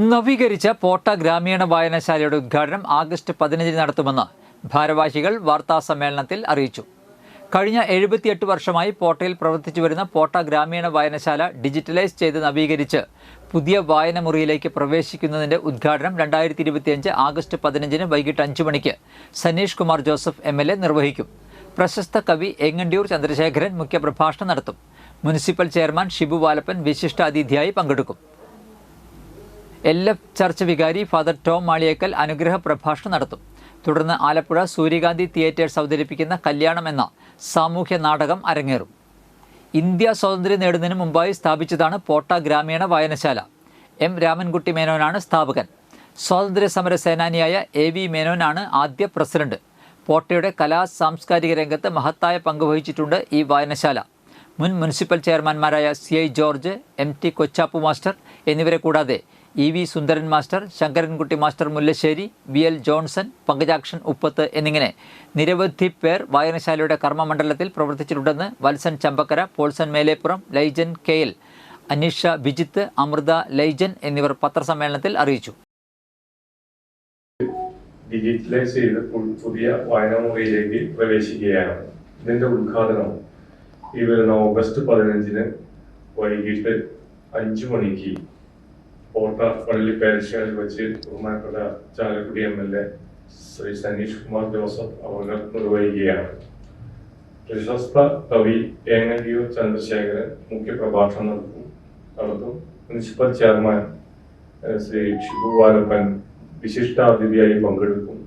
നവീകരിച്ച പോട്ട ഗ്രാമീണ വായനശാലയുടെ ഉദ്ഘാടനം ആഗസ്റ്റ് പതിനഞ്ചിന് നടത്തുമെന്ന് ഭാരവാഹികൾ വാർത്താ സമ്മേളനത്തിൽ അറിയിച്ചു. കഴിഞ്ഞ എഴുപത്തിയെട്ട് വർഷമായി പോട്ടയിൽ പ്രവർത്തിച്ചു വരുന്ന പോട്ട ഗ്രാമീണ വായനശാല ഡിജിറ്റലൈസ് ചെയ്ത് നവീകരിച്ച് പുതിയ വായന മുറിയിലേക്ക് പ്രവേശിക്കുന്നതിന്റെ ഉദ്ഘാടനം രണ്ടായിരത്തി ഇരുപത്തിയഞ്ച് ആഗസ്റ്റ് പതിനഞ്ചിന് വൈകിട്ട് അഞ്ചു മണിക്ക് Saneesh Kumar Joseph M L A നിർവഹിക്കും. പ്രശസ്ത കവി എങ്ങണ്ടിയൂർ ചന്ദ്രശേഖരൻ മുഖ്യപ്രഭാഷണം നടത്തും. മുനിസിപ്പൽ ചെയർമാൻ ഷിബു വാലപ്പൻ വിശിഷ്ടാതിഥിയായി പങ്കെടുക്കും. എൽ എഫ് ചർച്ച് വികാരി ഫാദർ ടോം മാളിയേക്കൽ അനുഗ്രഹ പ്രഭാഷണം നടത്തും. തുടർന്ന് ആലപ്പുഴ സൂര്യകാന്തി തിയേറ്റേഴ്സ് അവതരിപ്പിക്കുന്ന കല്യാണം എന്ന സാമൂഹ്യ നാടകം അരങ്ങേറും. ഇന്ത്യ സ്വാതന്ത്ര്യം നേടുന്നതിന് മുമ്പായി സ്ഥാപിച്ചതാണ് പോട്ട ഗ്രാമീണ വായനശാല. എം രാമൻകുട്ടി മേനോനാണ് സ്ഥാപകൻ. സ്വാതന്ത്ര്യ സമര സേനാനിയായ എ വി മേനോനാണ് ആദ്യ പ്രസിഡന്റ്. പോട്ടയുടെ കലാ സാംസ്കാരിക രംഗത്ത് മഹത്തായ പങ്കുവഹിച്ചിട്ടുണ്ട് ഈ വായനശാല. മുൻ municipal ചെയർമാൻമാരായ C I George M T Kochappu master എന്നിവരെ കൂടാതെ E V Sundaran master Sankarankutty master Mullassery V L Johnson Pankajakshan Uppath എന്നിങ്ങനെ നിരവധി പേർ വായനശാലയുടെ കർമ്മമണ്ഡലത്തിൽ പ്രവർത്തിച്ചിട്ടുണ്ടെന്ന് വത്സൻ ചമ്പക്കര പോൾസൻ മേലേപ്പുറം ലൈജൻ കെ എൽ അനീഷ ബിജിത്ത് അമൃത ലൈജൻ എന്നിവർ പത്രസമ്മേളനത്തിൽ അറിയിച്ചു. ഡിജിറ്റലൈസ് ചെയ്ത് പുതിയ വായനാമുറിയിലേക്ക് പ്രവേശിക്കുകയാണ്. ഇതിന്റെ ഉദ്ഘാടനം ഈ വരുന്ന ഓഗസ്റ്റ് പതിനഞ്ചിന് വൈകിട്ട് അഞ്ചു മണിക്ക് കോട്ട പള്ളി പാരിഷാളിൽ വെച്ച് ബഹുമാനപ്പെട്ട Chalakudy M L A Sri Saneesh Kumar Joseph അവർ നിർവഹിക്കുകയാണ്. പ്രശസ്ത കവി ഏങ്ങണ്ടിയൂർ ചന്ദ്രശേഖരൻ മുഖ്യപ്രഭാഷണം നടത്തും നടത്തും. മുനിസിപ്പൽ ചെയർമാൻ ശ്രീ ഷിബു വാലപ്പൻ വിശിഷ്ടാതിഥിയായി പങ്കെടുക്കും.